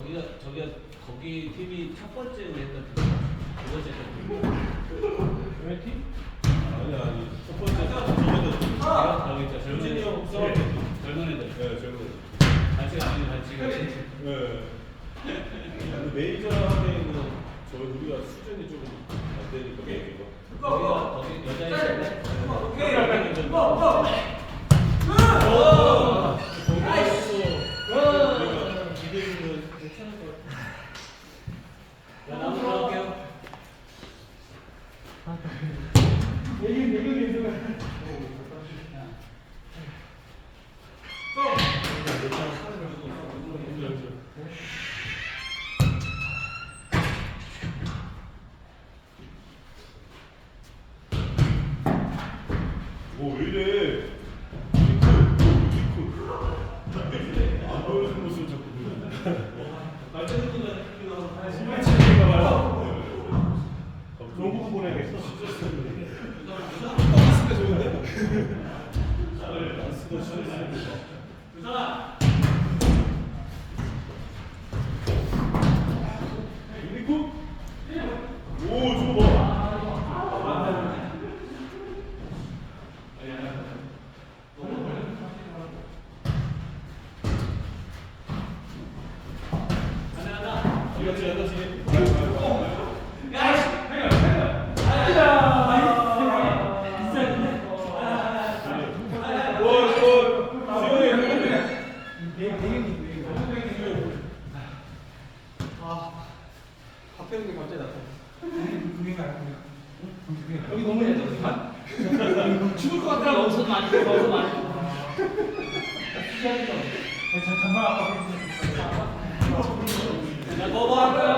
거기가 저기가 거기 팀이 첫 번째 우리했던 팀. 두 번째 팀. 왜 팀? 아니 아니 첫 번째 저번에 아, 저기 있죠. 젊은 형 애들. 때. 젊은 애들. 네 젊은 반칙 아닌 반칙을. 네 근데 메이저 하면은 저희 우리가 수준이 조금 안 되니까 메이저가 거기가 거기 여자 애들. 우리가 기대주는 괜찮을 것 같아 오왜 이래 안 보여주는 모습을 자꾸 보여 신발 치는가 봐요 농구 보내겠어 안 좋은데? 안 쓰던 야,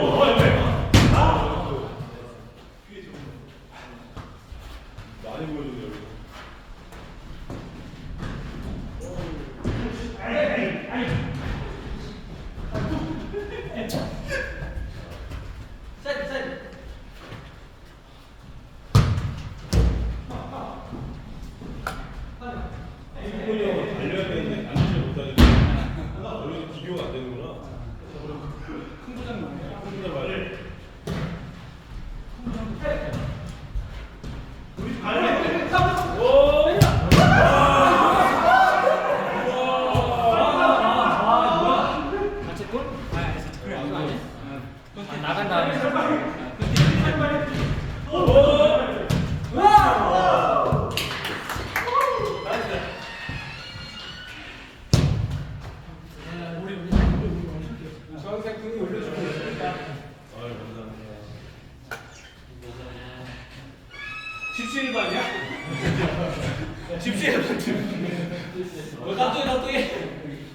어, 깍두기 깍두기.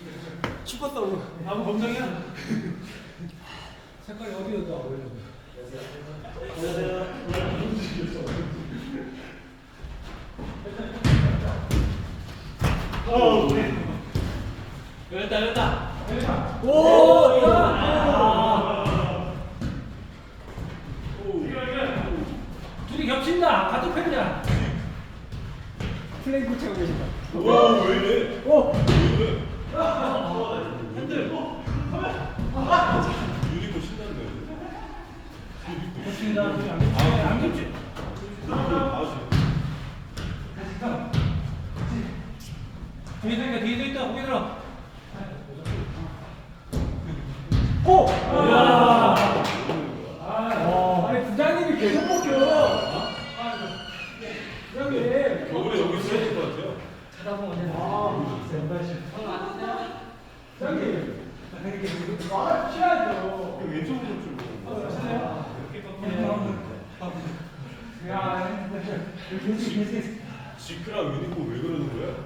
춥었다 오늘. 나무 검정이야? 색깔이 어디로 더 올려? 열렸다 열렸다. 오, 야. 오왜 이래? 오! 왜 이래? 핸들. 유니코 신났네. 좋습니다. 안 겹치. 아시. 뒤에도 있다 뒤에도 있다 고개 들어 오! 야! 아, 아니 부장님이 계속 먹혀. 부장님. 겨울에 여기 있어야 될 것 같아요. 아, 부장님. 아, 취하죠. 왼쪽으로 좀. 야, 계속 계속. 지크랑 유니코 왜 그러는 거야?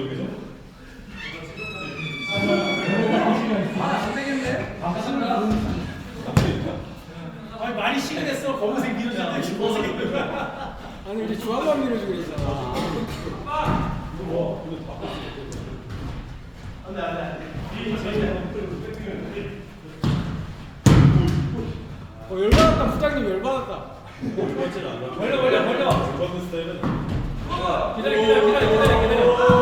너무 잘하시는데 여기서. 안 되겠네. 아, 아니 많이 시간했어. 검은색 밀어주는데 검은색. 아니 우리 주황만 밀어주고 있잖아. 와 근데 다어 열받았다 부장님 열받았다. 안 나. 벌려, 벌려, 벌려. 두 번째 스타일은. 기다려 기다려 기다려 기다려 기다려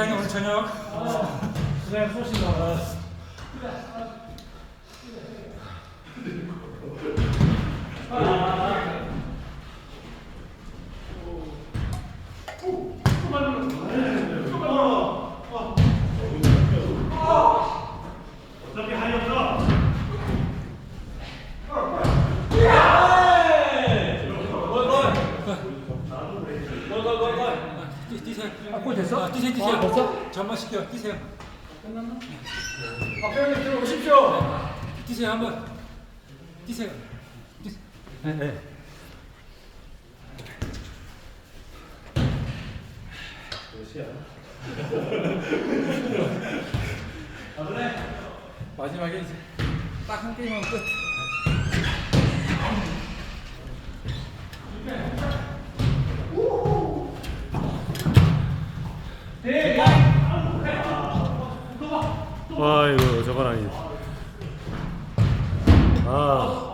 부장님 오늘 저녁 부장님 쏘신다. 뛰- 뛰세요 골 됐어? 아, 뛰세요 뛰세요. 아, 됐어? 전만 시켜 뛰세요. 박병님 들어오십시오. 뛰세요 한번. 뛰세요. 뛰세요 마지막에 이제 딱 한 게임하면 끝 아이고 저건 아니지. 아.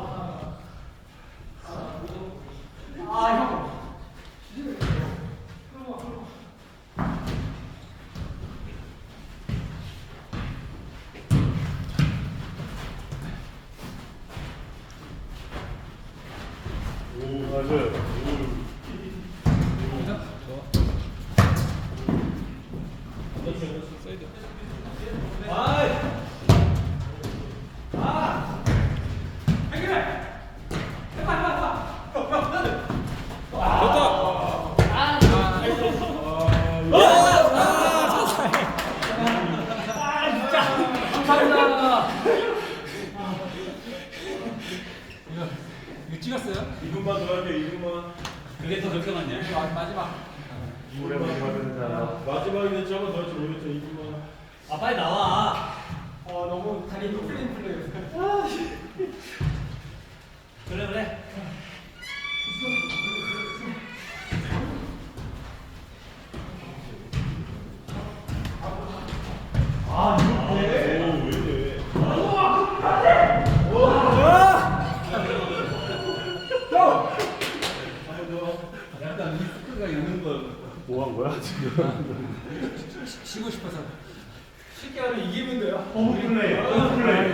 오 맞아요. 감사합니다. 이거 이거 찍었어요? 2분만 더 할게요. 2분만. 그게 더 그렇게 마- 마지막 오래 받는다. 마지막에 저번 더 할지 모르겠죠. 2분만. 아 빨리 나와 어 너무 다리 풀린 플레이였어. 그래 그래 쉬- 쉬고 싶어서 쉽게 하면 이기면 돼요. 허브 플레이. 허브 플레이.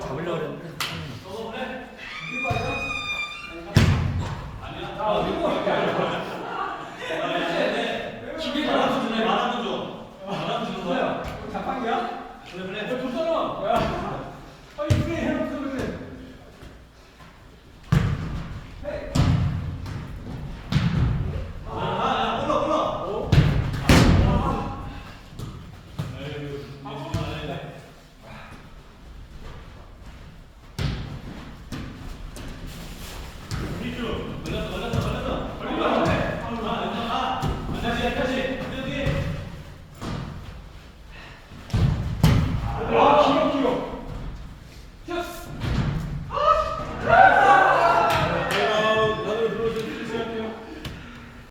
잡으려고 그랬는데 기계 말하면 주네 말하면 줘 말하면 주는 거야 자판기야? 그래 그래 야 줬잖아. 야. 아니 플레이 걸렸어